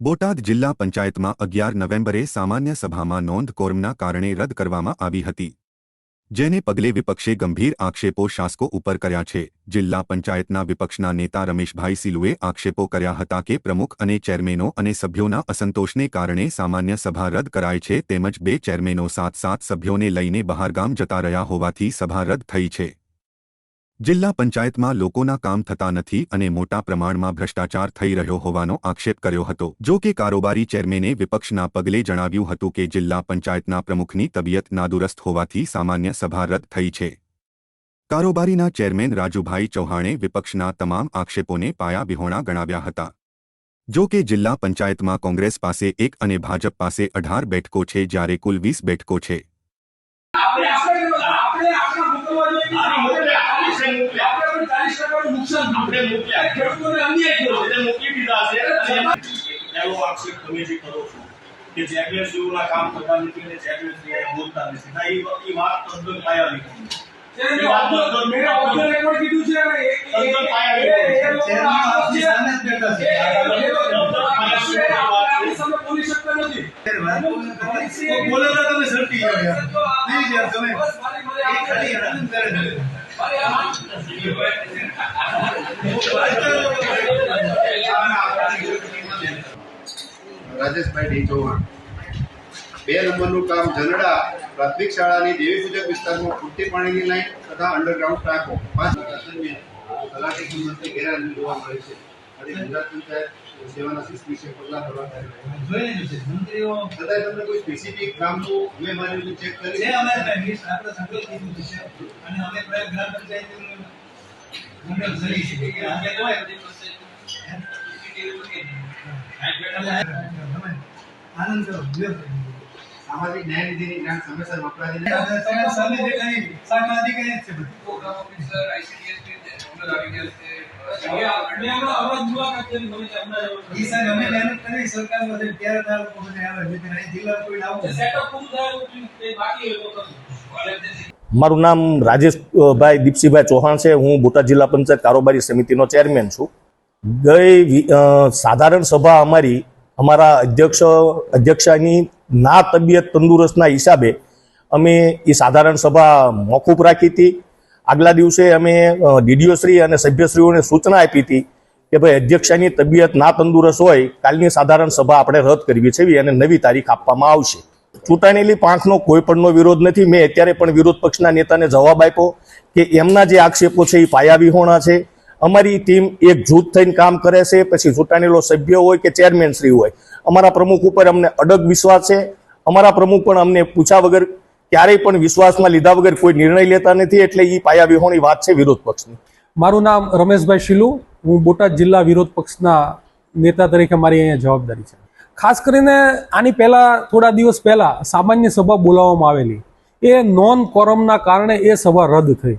બોટાદ જિલ્લા પંચાયતમાં અગિયાર નવેમ્બરે સામાન્ય સભામાં નોંધ કોર્મના કારણે રદ કરવામાં આવી હતી. જેને પગલે વિપક્ષે ગંભીર આક્ષેપો શાસકો ઉપર કર્યા છે. જિલ્લા પંચાયતના વિપક્ષના નેતા રમેશભાઈ સિલુએ આક્ષેપો કર્યા હતા કે પ્રમુખ અને ચેરમેનો અને સભ્યોના અસંતોષને કારણે સામાન્ય સભા રદ કરાય છે તેમજ બે ચેરમેનો સાત સાત સભ્યોને લઈને બહારગામ જતા રહ્યા હોવાથી સભા રદ થઈ છે. જિલ્લા પંચાયતમાં લોકોના કામ થતા નથી અને મોટા પ્રમાણમાં ભ્રષ્ટાચાર થઈ રહ્યો હોવાનો આક્ષેપ કર્યો હતો. જો કે કારોબારી ચેરમેને વિપક્ષના પગલે જણાવ્યું હતું કે જિલ્લા પંચાયતના પ્રમુખની તબિયત નાદુરસ્ત હોવાથી સામાન્ય સભા રદ થઈ છે. કારોબારીના ચેરમેન રાજુભાઈ ચૌહાણે વિપક્ષના તમામ આક્ષેપોને પાયા વિહોણા ગણાવ્યા હતા. જો કે જિલ્લા પંચાયતમાં કોંગ્રેસ પાસે એક અને ભાજપ પાસે અઢાર બેઠકો છે જ્યારે કુલ વીસ બેઠકો છે આપણે આપણે આપણે આપણા મોકલવા જોઈએ આને મોકલ્યા, આપણે મોકલ્યા. આપણે પણ ચાલીસ ટકાનું નુકસાન આપણે મોકલ્યા. ખેડૂતોને અન્યાય થયો એટલે મોકલી દીધા છે એનો આક્ષેપ તમે જે કરો છો કે ચેમ્પિયનશીપના કામ થતા નથી અને ચેમ્પિયનશીપ બોલતા નથી ના, એ વાત તદ્દન પાયાની છે. મેં ધ રેકોર્ડ કીધું છે તદ્દન પાયાની છે. છે. બેઠા છે. છે. છે. બોલી શકતા નથી બોલેલા તમે સરકી જાઓ યાર. પ્લીઝ યાર તમે બસ મારી મને ખાલી કરે આ રાજેશભાઈ ડી બે નંબરનું કામ જનડા પ્રાથમિક શાળાની દેવી પૂજક પાણીની લાઈન તથા અંડરગ્રાઉન્ડ ટાંકો પાંચ મંત્રી ગેરહાજરી જોવા મળે છે. સેવાના વિશે પગલાં ભરવા તૈયાર છે. છે. મંત્રીઓ છતાંય તમને કોઈ સ્પેસિફિક કામનું અમે મારી ચેક કરી અમારે પાસે આપણે સંકલ્પ કીધું છે અને અમે પ્રયાગ ગ્રામ પંચાયતનું મંડળ કરી છે કે આજે કોઈ આનંદ કરો સામાજિક ન્યાય નિધિની ગ્રાન્ટ સમયસર વપરાતી નથી. છે બધું. ઓફિસર આઈસીડીએસ મારું નામ રાજેશભાઈ દીપસિંહભાઈ ચૌહાણ છે. હું બોટાદ જિલ્લા પંચાયત કારોબારી સમિતિનો ચેરમેન છું. ગઈ સાધારણ સભા અમારી અમારા અધ્યક્ષ અધ્યક્ષાની ના તબિયત તંદુરસ્તના હિસાબે અમે એ સાધારણ સભા મોકૂફ રાખી હતી. આગલા દિવસે અમે ડીડીઓશ્રી અને સભ્યશ્રીઓને સૂચના આપી હતી કે ભાઈ અધ્યક્ષાની તબિયત ના તંદુરસ્ત હોય, કાલની સાધારણ સભા આપણે રદ કરવી છે અને નવી તારીખ આપવામાં આવશે. ચૂંટાણેલી પાંખનો કોઈ પણનો વિરોધ નથી. મેં અત્યારે પણ વિરોધ પક્ષના નેતાને જવાબ આપ્યો કે એમના જે આક્ષેપો છે એ પાયાવિહોણા છે. અમારી ટીમ એક જૂથ થઈને કામ કરે છે. પછી ચૂંટાણેલો સભ્ય હોય કે ચેરમેન શ્રી હોય, અમારા પ્રમુખ ઉપર અમને અડગ વિશ્વાસ છે. અમારા પ્રમુખ પણ અમને પૂછા વગર ક્યારેય પણ વિશ્વાસમાં લીધા વગર કોઈ નિર્ણય લેતા નથી એટલે એ પાયા વિહોણી વાત છે વિરોધ પક્ષની. મારું નામ રમેશભાઈ શિલુ. હું બોટાદ જિલ્લા વિરોધ પક્ષના નેતા તરીકે મારી અહીંયા જવાબદારી છે. ખાસ કરીને આની પહેલા, થોડા દિવસ પહેલા સામાન્ય સભા બોલાવવામાં આવેલી. એ નોન કોરમના કારણે એ સભા રદ થઈ.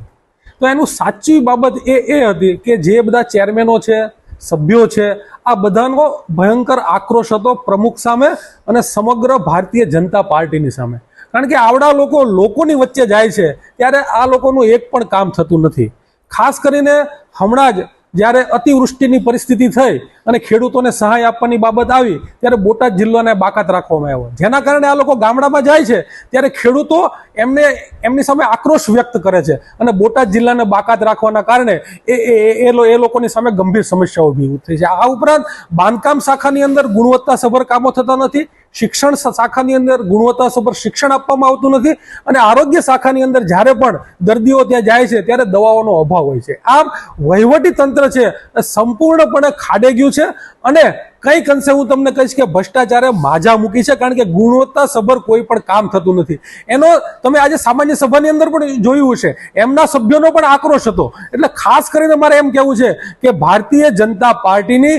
તો એનું સાચી બાબત એ એ હતી કે જે બધા ચેરમેનો છે, સભ્યો છે, આ બધાનો ભયંકર આક્રોશ હતો પ્રમુખ સામે અને સમગ્ર ભારતીય જનતા પાર્ટીની સામે. કારણ કે આવડા લોકો લોકોની વચ્ચે જાય છે, ત્યારે આ લોકોનું એક પણ કામ થતું નથી. ખાસ કરીને હમણાં જ જ્યારે અતિવૃષ્ટિની પરિસ્થિતિ થઈ અને ખેડૂતોને સહાય આપવાની બાબત આવી, ત્યારે બોટાદ જિલ્લાને બાકાત રાખવામાં આવ્યો. જેના કારણે આ લોકો ગામડામાં જાય છે, ત્યારે ખેડૂતો એમને, એમની સામે આક્રોશ વ્યક્ત કરે છે અને બોટાદ જિલ્લાને બાકાત રાખવાના કારણે એ એ, એ- લોકોની સામે ગંભીર સમસ્યાઓ ઊભી થઈ છે. આ ઉપરાંત બાંધકામ શાખાની અંદર ગુણવત્તાસભર કામો થતા નથી શિક્ષણ શાખાની અંદર ગુણવત્તા ગુણવત્તાસભર શિક્ષણ આપવામાં આવતું નથી અને આરોગ્ય શાખાની અંદર જ્યારે પણ દર્દીઓ ત્યાં જાય છે ત્યારે દવાઓનો અભાવ હોય છે. આમ વહીવટી તંત્ર છે એ સંપૂર્ણપણે ખાડે ગયું છે અને કંઈક અંશે હું તમને કહીશ કે ભ્રષ્ટાચારે માજા મૂકી છે? કારણ કે ગુણવત્તા સભર કોઈ પણ કામ થતું નથી. એનો તમે આજે સામાન્ય સભાની અંદર પણ જોયું હશે. એમના સભ્યોનો પણ આક્રોશ હતો. એટલે ખાસ કરીને મારે એમ કહેવું છે કે ભારતીય જનતા પાર્ટીની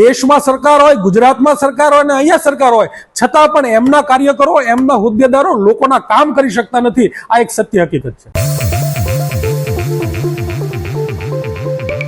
દેશમાં સરકાર હોય, ગુજરાતમાં સરકાર હોય અને અહીંયા સરકાર હોય, છતાં પણ એમના કાર્યકરો, એમના હોદ્દેદારો લોકોના કામ કરી શકતા નથી. આ એક સત્ય હકીકત છે.